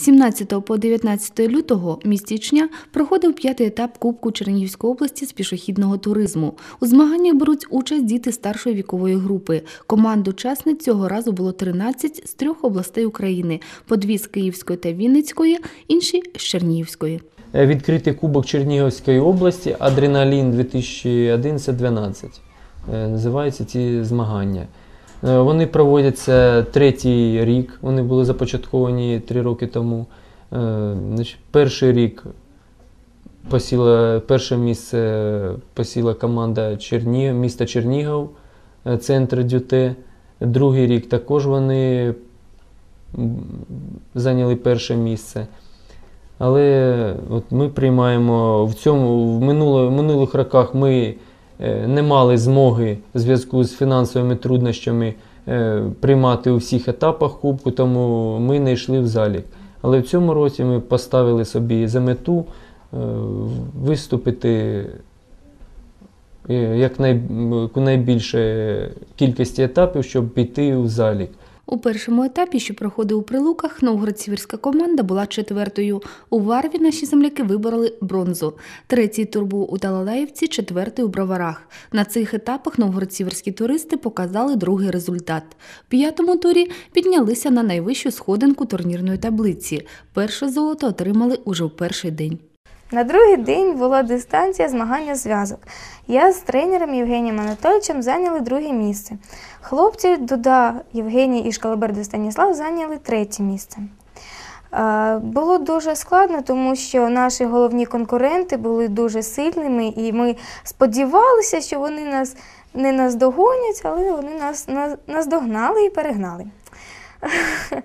17 по 19 лютого містічня проходив п'ятий етап Кубку Чернігівської області з пішохідного туризму. У змаганнях беруть участь діти старшої вікової групи. Команд учасниць цього разу було 13 з трьох областей України: по дві з Київської та Вінницької, інші з Чернігівської. Е, Відкритий Кубок Чернігівської області Адреналін 2011-12. Е, Називаються ці змагання. Е, Вони проводяться третій рік, вони були започатковані три роки тому. Е, Перший рік посіла, перше місце посіла команда Чернігів, міста Чернігів, е, центр Дюте. Другий рік також вони зайняли перше місце. Але от ми приймаємо в цьому в минуло, в минулих роках ми не мали змоги в зв'язку з фінансовими труднощами е, приймати у всіх етапах кубку, тому ми не йшли в залік. Але в цьому році ми поставили собі за мету е, виступити е, як найбільше кількості етапів, щоб піти у залік. У першому етапі, що проходив у Прилуках, новгород-сіверська команда була четвертою. У Варві наші земляки вибороли бронзу. Третій тур був у Талалаївці, четвертий у Броварах. На цих етапах новгород-сіверські туристи показали другий результат. В п'ятому турі піднялися на найвищу сходинку турнірної таблиці. Перше золото отримали уже в перший день. На другий день була дистанція змагання зв'язок. Я з тренером Євгенієм Анатолійовичем зайняли друге місце. Хлопці Дуда Євгеній і Шкалаберди Станіслав зайняли третє місце. Е, Було дуже складно, тому що наші головні конкуренти були дуже сильними, і ми сподівалися, що вони нас не наздогонять, але вони нас наздогнали і перегнали.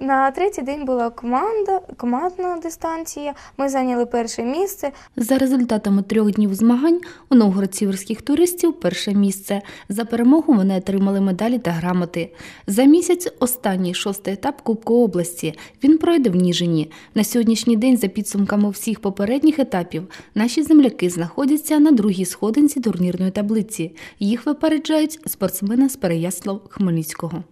На третій день була команда, командна дистанція. Ми зайняли перше місце. За результатами трьох днів змагань у новгород-сіверських туристів перше місце. За перемогу вони отримали медалі та грамоти. За місяць останній шостий етап Кубку області. Він пройде в Ніжині. На сьогоднішній день, за підсумками всіх попередніх етапів, наші земляки знаходяться на другій сходинці турнірної таблиці. Їх випереджають спортсмени з Переяслав Хмельницького.